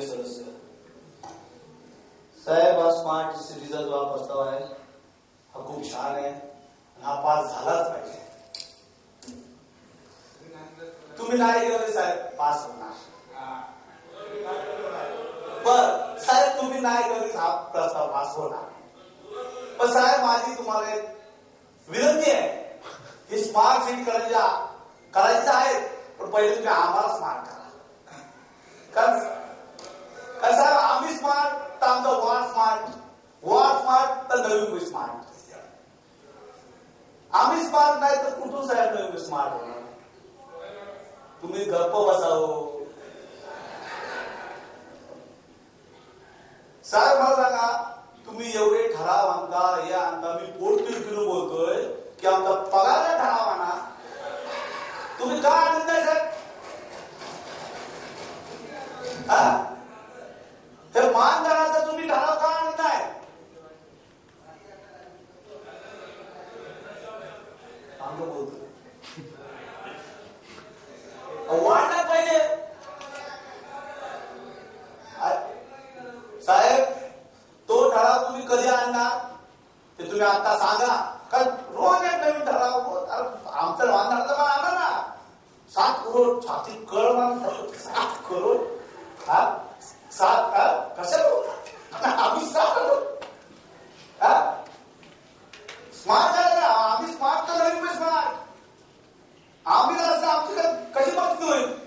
सदस्य। साहेब हा हा प्रस्ताव छान पास झालाच पाहिजे तुम्ही नाही केलं साहेब, पास होणार बर साहेब तुम्ही नाही हा प्रस्ताव पास होणार पण साहेब माझी तुम्हाला विनंती आहे ही स्मार्ट सिटी करायची करायची आहे पण पहिले तुम्ही आम्हाला स्मार्ट करा कारण कारण साहेब आम्ही smart war smart. War smart तर नवीन स्मार्ट आम्ही स्मार्ट नाही तर कुठून साहेब नवीन स्मार्ट होणार? तुम्ही गप्प बसावं. साहेब मला सांगा तुम्ही एवढे ठराव आणता हे आणता मी पोट किरकिरून बोलतोय की आमचा पगार ठराव आणा तुम्ही का आणत नाही साहेब हा? हे मानधनाचा तुम्ही ठराव का आणत नाही आम्ही बोलतोय वाढला पाहिजे आ- साहेब तो ठराव तुम्ही कधी आणणार? ते तुम्ही आता सांगा. कारण रोज एक नवीन ठराव आमचं आमचं तर पण आणा ना. सात करोड छाती कळ माणूस सात करोड? हा? सात हा? कशाला? आम्ही सात करोड हा? स्मार्ट झालं ना. आम्ही स्मार्ट तर नवीन पण स्मार्ट आम्ही जर असं आमची कशी मदत होईल?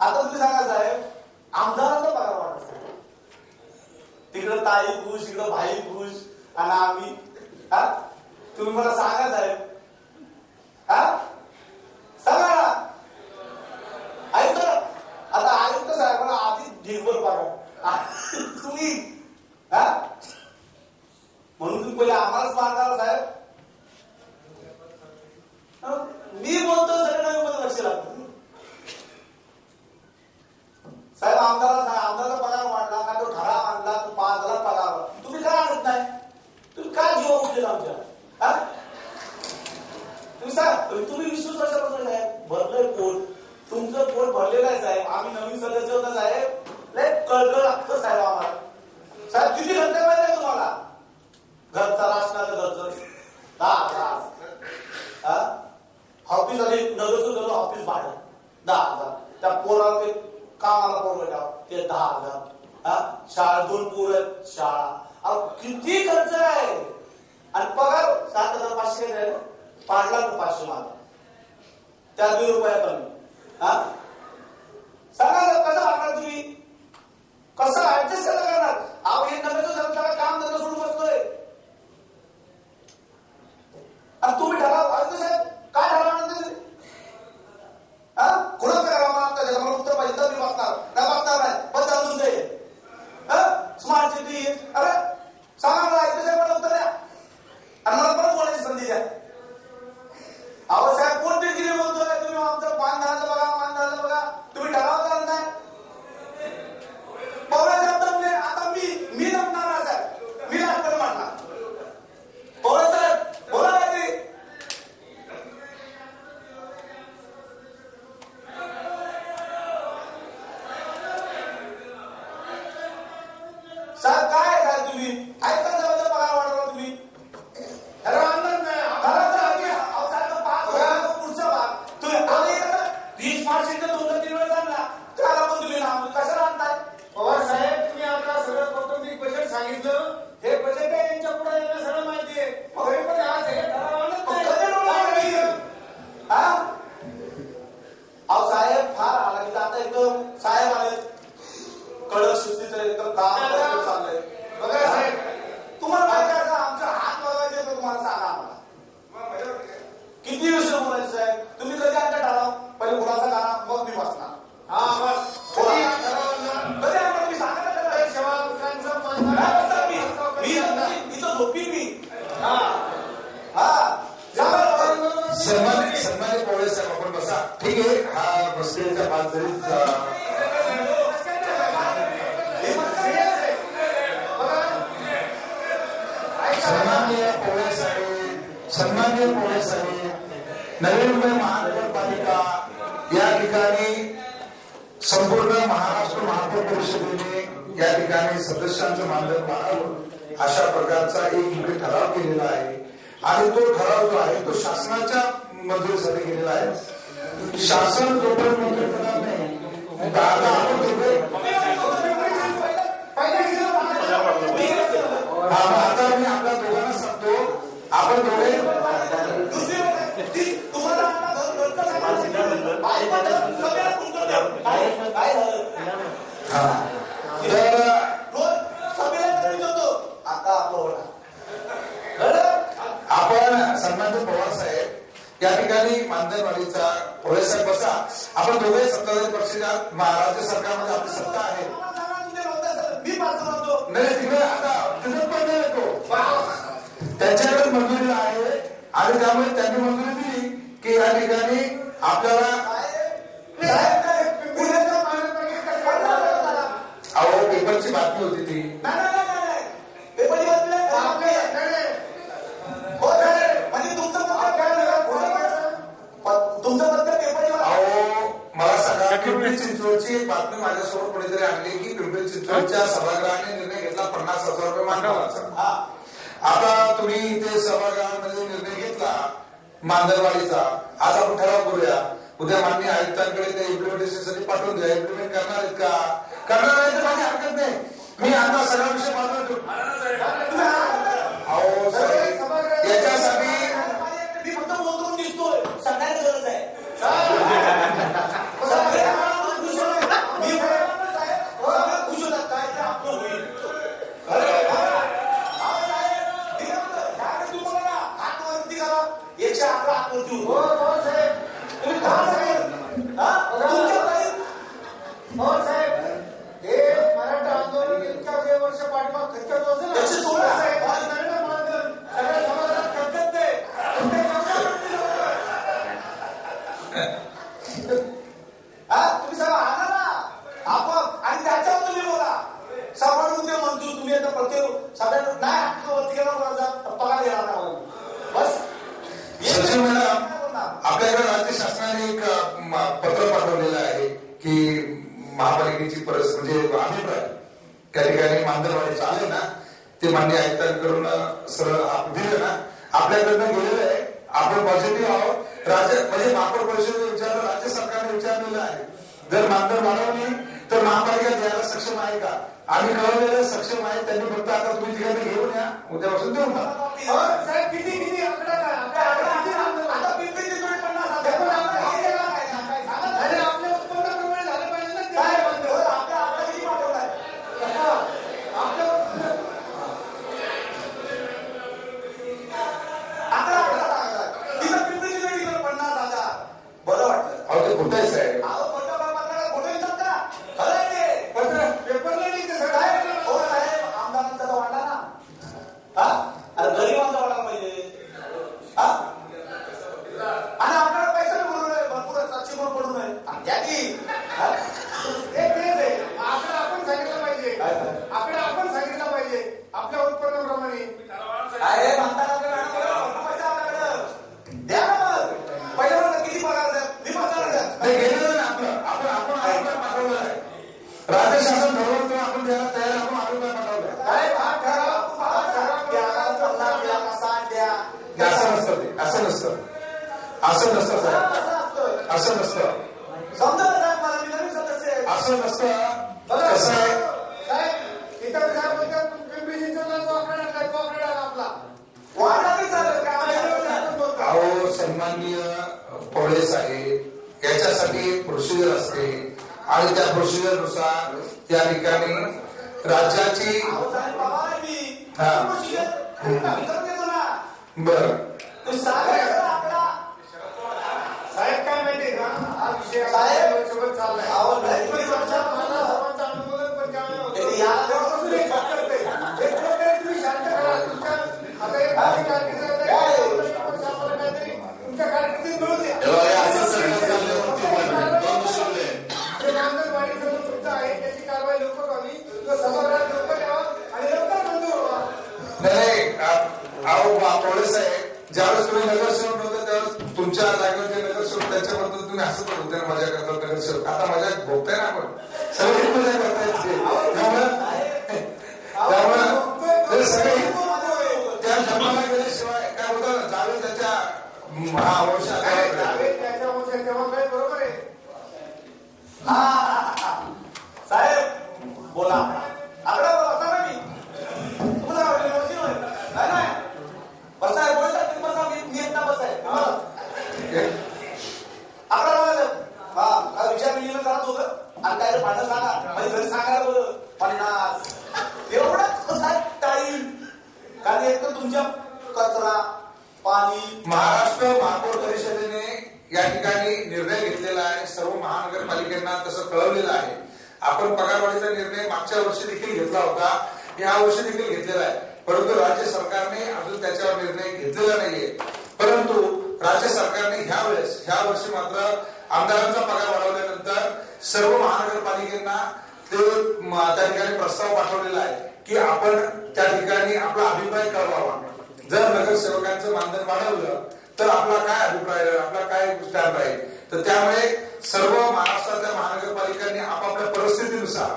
आता तुम्ही सांगा साहेब आमदारांचा पगार वाढत आहे. तिकडं ताई खुश इकडं भाई खुश आणि आम्ही तुम्ही मला सांगा साहेब हा सांगा ना आयुक्त आता आयुक्त साहेबांना आधी ढिगभर पगार आ- तुम्ही हा म्हणून तुम्ही पहिले आम्हालाच मारणार साहेब हं? मी बोलतो सगळं नवीन मध्ये लक्ष लागतं साहेब आमदाराला सांगा आमदाराचा पगार वाढला का तो ठराव आणला तो पाच हजार पगार वाढला. तुम्ही काय आणत नाही तुम्ही काय जीवा उठले आमच्या हा? तुम्ही सांग तुम्ही वीस वीस वर्षापासून साहेब भरलंय पोट तुमचं पोट भरलेलं आहे साहेब आम्ही नवीन सदस्य होता साहेब. लय कळकळ लागतो साहेब आम्हाला. साहेब किती खर्च माहिती आहे तुम्हाला? घरचा राशनाचं घरचं. दहा हजार. हा? ऑफिस आधी नगर ऑफिस भाडं दहा हजार. त्या पोराला ते कामाला पोर ते दहा हजार. हा? शाळा दोन पोर आहेत शाळा. अहो किती खर्च आहे? आणि पगार सात हजार पाचशे पाच लाख पाचशे माझा त्या दोन रुपया कमी. हा? सांगा ना, कसं वागणार तुम्ही? कसं ऍडजस्ट कसं करणार? अहो हे नगरचं सगळं काम धंदा सोडून बसतोय. आणि तुम्ही ठराव साहेब. काय ठराव तुम्ही? हा? करावं मला त्याच्या मला उत्तर पाहिजे तर मी बघणार नाही बघणार नाही पण जाणून जाईल स्मार्ट सिटी अरे सांगा मला आयुक्त साहेब मला उत्तर द्या आणि मला परत बोलायची संधी द्या अहो साहेब कोण गिरी बोलतोय तुम्ही आमचं मानधनाचं बघा मानधनाचं बघा तुम्ही ठराव करत नाही पवळे साहेब दमले आता मी मी दमणार नाही साहेब मी राजकारण मांडणार पवळे साहेब बोला काहीतरी साहेब काय आहे साहेब तुम्ही ऐकता साहेबांचा पगार वाढवला तुम्ही अरे आणणार नाही घराचा आधी अहो साहेब पाच हजार पुढचा भाग तुम्ही आधी वीस मार्चच्या दोन तीन वेळेस आणला त्याला पण तुम्ही नाव कशाला आणताय पवार साहेब तुम्ही आता सगळं कौटुंबिक बजेट सांगितलं हे बजेट आहे यांच्या पुढे यांना सगळं माहिती आहे तरी पण आज हे ठरावानच अहो, नाही. कधी डोळा काय लागली? हा? अहो साहेब फार आला की आता एकदम साहेब आले कडक शिस्तीचं एकदम काम करत चाललंय बघा साहेब तुम्हाला माहिती आहे का आमचा हात बघायचे तर तुम्हाला सांगा आम्हाला किती विषय बोलायचे साहेब तुम्ही कधी आमच्या ठराव पहिले मुलाचा करा मग मी बसणार हा बस कधी हा ठरावांना कधी आम्हाला मी सांगा ना कधी? सेवाकांचा नाही बसणार मी. मी मानधन- मी- इथं झोपी मी हा हा सांगा लवकर. सन्मानित सन्मानित पवळे साहेब आपण बसा. ठीक आहे. हा बसलेल्या पाच नवी मुंबई महानगरपालिका या ठिकाणी संपूर्ण महाराष्ट्र महापौर परिषदेने या ठिकाणी सदस्यांचं मानधन वाढावं अशा प्रकारचा एक मोठे ठराव केलेला आहे. आणि तो ठराव जो आहे तो शासनाच्या मंजुरीसाठी केलेला आहे. शासन जोपर्यंत मंजूर करणार नाही आपण सन्मानचे पवार या ठिकाणी मानधनवाडीचा पोळे साहेब बसा आपण दोघे सत्ताधारी पक्षात महाराष्ट्र सरकारमध्ये आपली सत्ता आहे. नाही तिथे आता तिथे पण मंजुरी आहे. आणि त्यामुळे त्यांनी मंजुरी दिली की या ठिकाणी आपल्याला पेपरची बातमी होती ती. पेपरची बातमी बातमी माझ्यासमोर आणली की पिंपरी चिंचवडच्या सभागृहाने निर्णय घेतला. पन्नास हजार रुपये आता तुम्ही ते सभागृहामध्ये निर्णय घेतला मांदरवाडीचा. आता ठराव करूया? उद्या मान्य आयुक्तांकडे ते इम्प्लिमेंटेशनसाठी पाठवून द्या. इम्प्लिमेंट करणार आहेत का? करणार नाही तर माझी हरकत नाही. मी आता सगळ्या विषय पाठवतो. अहो दिलं ना आपल्याकडनं गेलेलं आहे. आपण पॉझिटिव्ह आहोत. राज्य म्हणजे महापौर परिषदेने विचारलं राज्य सरकारने विचारलेलं आहे. जर मानधन वाढवली तर महापालिका द्यायला सक्षम आहे का? आम्ही कळवलेलं सक्षम आहे. त्यांनी फक्त आता तुम्ही तिकडे घेऊन या. उद्यापासून देऊन टाका. हो, किती किती आकडा वेळेस आहे. याच्यासाठी एक प्रोसिजर असते. आणि त्या प्रोसिजरनुसार त्या ठिकाणी राज्याची बर. महावंशा बरोबर आहे हा, साहेब बोला आकडा बसा ना मी तुम्हाला नाही बसाय तुम्ही बसा मी मी बसाय आकडा हा काय विचार आणि काय भांडण सांगा म्हणजे घरी सांगायला बरं पन्नास एवढाच कसा टाळी कारण एक तर तुमच्या कचरा पाणी या ठिकाणी निर्णय घेतलेला आहे सर्व महानगरपालिकांना तसं कळवलेलं आहे. आपण पगारवाढीचा निर्णय मागच्या वर्षी देखील घेतला होता या वर्षी देखील घेतलेला आहे. परंतु राज्य सरकारने अजून त्याच्यावर निर्णय घेतलेला नाहीये. परंतु राज्य सरकारने ह्या वेळेस ह्या वर्षी मात्र आमदारांचा पगार वाढवल्यानंतर सर्व महानगरपालिकांना ते त्या ठिकाणी प्रस्ताव पाठवलेला आहे की आपण त्या ठिकाणी आपला अभिप्राय कळवावा. जर नगरसेवकांचं मानधन वाढवलं तर आपला काय अभिप्राय राहील आपला काय विचार राहील तर त्यामुळे सर्व महाराष्ट्रातल्या महानगरपालिकांनी आपापल्या परिस्थितीनुसार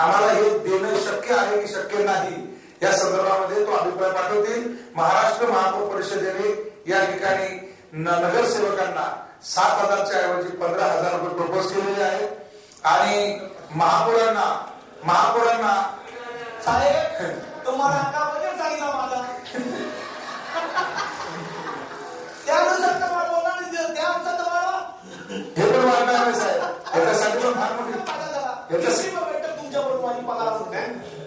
आम्हाला हे देणं शक्य आहे की शक्य नाही या संदर्भामध्ये तो अभिप्राय पाठवतील. महाराष्ट्र महापौर परिषदेने या ठिकाणी नगरसेवकांना सात हजारच्या ऐवजी पंधरा हजार रुपये प्रपोज केलेले आहेत. आणि महापौरांना महापौरांना साहेब तुम्हाला आता बजेट सांगितलं माझा त्यानुसार तुम्हाला बोलणार नाही त्या अनुसार तुम्हाला हे पण वाढणार आहे साहेब. याच्यासाठी पण फार मोठी याच्यासाठी तुमच्या बरोबर माझी पगार असून?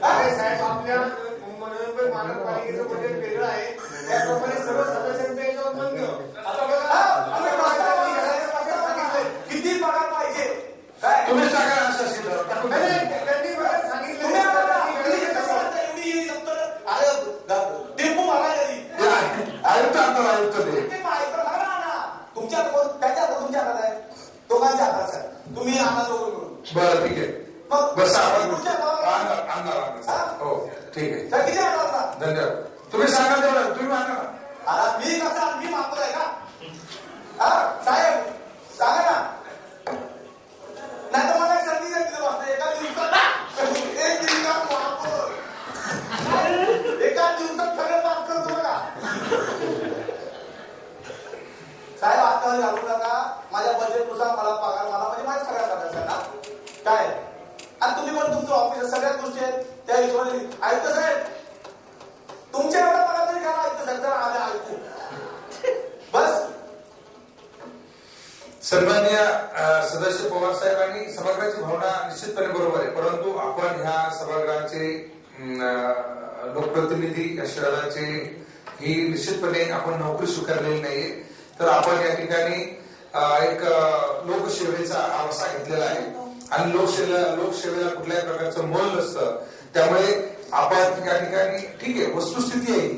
अरे साहेब आपल्या मनोरंजन महानगरपालिकेचं बजेट वेगळं आहे. त्याप्रमाणे सर्व सदस्यांचं याच्यावर बंद आता बघा किती पगार पाहिजे काय तुम्ही टाका असं असेल तर. टाकून नाही, द्या. नाही, त्यांनी मला सांगितलं तुम्ही आम्हाला त्यांनी एवढी वेगळं कसं सांगितलं. म्हणता? एवढी ही दप्तर अरे टेम्पो भरायला आली. ते आहे. आयुक्त आणणार आयुक्त ते ते माहिती तर भरा ना. तुमच्या हातात- त्याच्या हातात तुमच्या हातात आहे दोघांच्या हातात आहे तुम्ही आणा दोघं मिळून बरं ठीक आहे मग बस आपण तुमच्या गावाला- आणणार आणणार आणणार. हो ठीक आहे तर किती आणा आता? धन्यवाद तुम्ही सांगा तेवढं तुम्ही आणा आता मी कसा मी मागतो आहे का हा साहेब सांगा ना नाही तर मला एक संधी द्या तिथे बसता एका दिवसात एक दिवसात महापौर. एका दिवसात सगळं पास करतो बघा साहेब आता घालू नका माझ्या बजेटनुसार मला पगार मला म्हणजे माझ्या सगळ्या सदस्यांना काय आणि तुम्ही पण तुमचं ऑफिस सगळ्याच गोष्टी आहेत त्या हिशोबाने ऐकतो साहेब तुमच्या एवढा पगार तरी करा ऐकतो साहेब जरा आम्ही ऐकू बस सन्मान्य सदस्य पवार साहेबांनी सभागृहाची भावना निश्चितपणे बरोबर आहे. परंतु आपण ह्या सभागृहाचे लोकप्रतिनिधी या शहराचे ही निश्चितपणे आपण नोकरी स्वीकारलेली नाहीये. तर आपण या ठिकाणी एक लोकसेवेचा आवासा घेतलेला आहे. आणि लोकसेवेला लोकसेवेला कुठल्याही प्रकारचं मोल नसतं. त्यामुळे आपण या ठिकाणी ठीक आहे वस्तुस्थिती आहे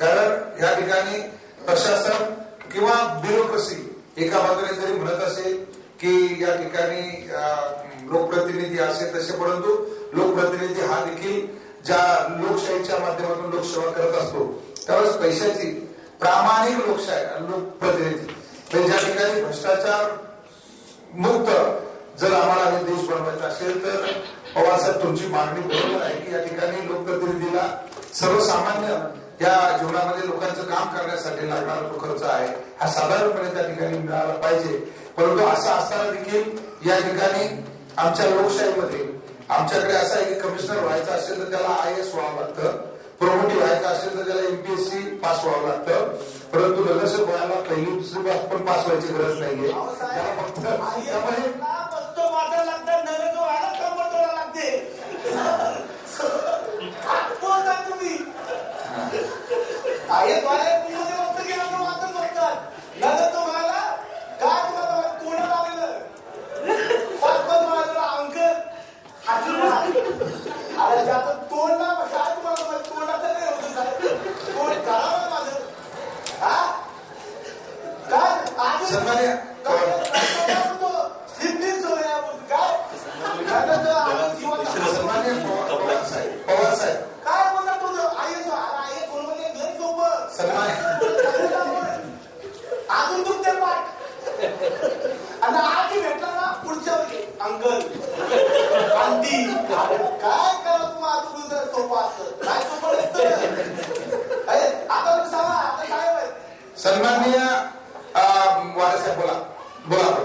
कारण या ठिकाणी प्रशासन किंवा ब्युरोक्रेसी एका बाजूने जरी म्हणत असेल की या ठिकाणी लोकप्रतिनिधी असे तसे परंतु लोकप्रतिनिधी हा देखील ज्या लोकशाहीच्या माध्यमातून लोकसेवा करत असतो त्यावेळेस पैशाची प्रामाणिक लोकशाही लोकप्रतिनिधी. ज्या ठिकाणी भ्रष्टाचार मुक्त जर आम्हाला हे देश बनवायचा असेल तर पवारसाहेब तुमची मागणी बरोबर आहे की या ठिकाणी लोकप्रतिनिधीला सर्वसामान्य या जीवनामध्ये लोकांचं काम करण्यासाठी लागणारा तो खर्च आहे हा साधारणपणे त्या ठिकाणी मिळाला पाहिजे. परंतु असं असताना देखील या ठिकाणी आमच्या लोकशाहीमध्ये आमच्याकडे असं आहे की कमिशनर व्हायचं असेल तर त्याला आय एस व्हावं लागतं. प्रमोटी व्हायचं असेल तर त्याला एमपीएससी पास व्हावं लागतं. परंतु नगरसेवक व्हायला पहिली दुसरी पास पण पास व्हायची गरज नाहीये. त्याला फक्त त्यामुळे आपल्याला बसतो वाटायला लागतं, नव्हे तो व्हायला कंबर तोडायला लागते. बोलता तुम्ही. आई व्हायला तुम्ही वस्तू गेलं तर वाचत बसतात. नव्हे तो व्हायला काय तुम्हाला तोंडात आलेलं? पाच पाच वेळा अंक हसून राहा. अरे ज्याचं तोंड ना काय तुम्हाला माहीत? तोंडाचं काय होतं साहेब? तोंड करावं माझं हा काय आज सन्मान्य सन्मान्य पवार पवार साहेब पवार साहेब काय बोलला तुझं आई आई फोनमध्ये घर सोबत सन्मान्य अजून तुमच्या आणि आधी भेटला ना पुढच्या वर्षी. अंकल. आंटी अरे काय करा तुम्हाला तुझं सोपं असतं? काय सोपं नसतं? आता तुम्ही सांगा आता काय सन्माननीय वारसाहेब बोला. बोला.